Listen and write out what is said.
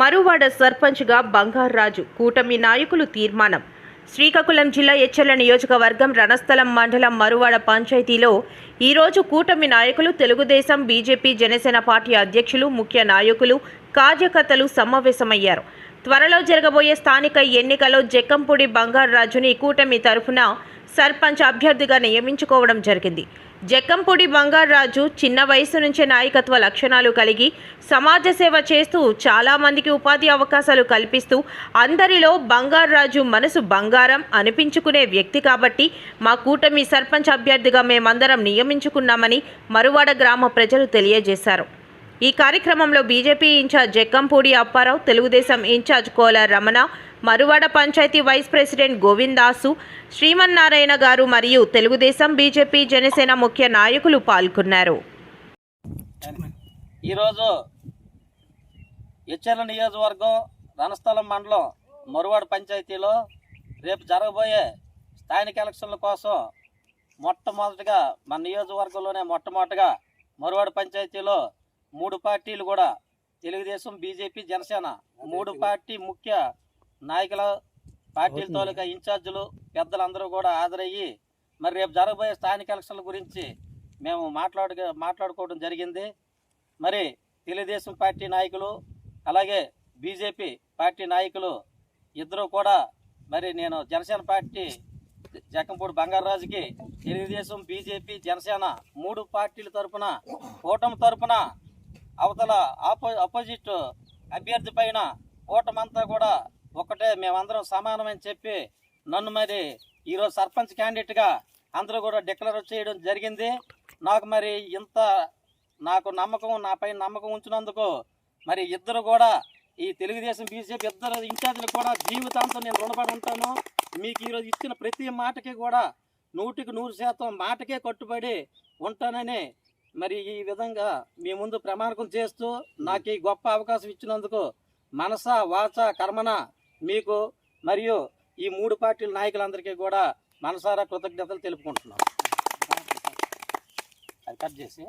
మరువాడ సర్పంచ్గా బంగారాజు కూటమి నాయకులు తీర్మానం. శ్రీకాకుళం జిల్లా ఎచ్చెర్ల నియోజకవర్గం రణస్థలం మండలం మరువాడ పంచాయతీలో ఈరోజు కూటమి నాయకులు తెలుగుదేశం బీజేపీ జనసేన పార్టీ అధ్యక్షులు ముఖ్య నాయకులు కార్యకర్తలు సమావేశమయ్యారు. త్వరలో జరగబోయే స్థానిక ఎన్నికలో జక్కంపూడి బంగారరాజుని కూటమి తరఫున సర్పంచ్ అభ్యర్థిగా నియమించుకోవడం జరిగింది. జక్కంపూడి బంగారరాజు చిన్న వయసు నుంచే నాయకత్వ లక్షణాలు కలిగి సమాజ సేవ చేస్తూ చాలామందికి ఉపాధి అవకాశాలు కల్పిస్తూ అందరిలో బంగారరాజు మనసు బంగారం అనిపించుకునే వ్యక్తి కాబట్టి మా కూటమి సర్పంచ్ అభ్యర్థిగా మేమందరం నియమించుకున్నామని మరువాడ గ్రామ ప్రజలు తెలియజేశారు. ఈ కార్యక్రమంలో BJP incharge Jakkampudi Apparao Telugu Desam incharge Kola Ramana Maruvada panchayat vice president Govindasu Srimannarayana గారు మరియు తెలుగుదేశం బీజేపీ జనసేన ముఖ్య నాయకులు పాల్గొన్నారు. ఈరోజు ఎచ్చెర్ల నియోజకవర్గం రణస్థలం మండలం మరువాడ పంచాయతీలో రేపు జరగబోయే స్థానిక ఎలక్షన్ల కోసం మొట్టమొదటిగా మన నియోజకవర్గంలోనే మొట్టమొదటిగా మరువాడ పంచాయతీలో మూడు పార్టీలు కూడా తెలుగుదేశం బీజేపీ జనసేన మూడు పార్టీ ముఖ్య నాయకుల పార్టీల తాలూకా ఇన్ఛార్జీలు పెద్దలందరూ కూడా హాజరయ్యి మరి రేపు జరగబోయే స్థానిక ఎలక్షన్ల గురించి మేము మాట్లాడు మాట్లాడుకోవడం జరిగింది. మరి తెలుగుదేశం పార్టీ నాయకులు అలాగే బీజేపీ పార్టీ నాయకులు ఇద్దరు కూడా మరి నేను జనసేన పార్టీ జక్కంపూడి బంగారాజుకి తెలుగుదేశం బీజేపీ జనసేన మూడు పార్టీల తరపున కూటమి తరపున అవతల ఆపో అపోజిట్ అభ్యర్థి పైన కూటమంతా కూడా ఒకటే మేమందరం సమానమని చెప్పి నన్ను మరి ఈరోజు సర్పంచ్ క్యాండిడేట్గా అందరూ కూడా డిక్లేర్ చేయడం జరిగింది. నాకు మరి ఇంత నాకు నమ్మకం నాపై నమ్మకం ఉంచినందుకు మరి ఇద్దరు కూడా ఈ తెలుగుదేశం బీజేపీ ఇద్దరు ఇన్ఛార్జీలు కూడా జీవితాంతం నేను రుణపడి ఉంటాను. మీకు ఈరోజు ఇచ్చిన ప్రతి మాటకి కూడా నూటికి నూరు శాతం మాటకే కట్టుబడి ఉంటానని మరి ఈ విధంగా మీ ముందు ప్రమాణకం చేస్తూ నాకు ఈ గొప్ప అవకాశం ఇచ్చినందుకు మనస వాచ కర్మన మీకు మరియు ఈ మూడు పార్టీల నాయకులందరికీ కూడా మనసారా కృతజ్ఞతలు తెలుపుకుంటున్నాం అది కట్ చేసి.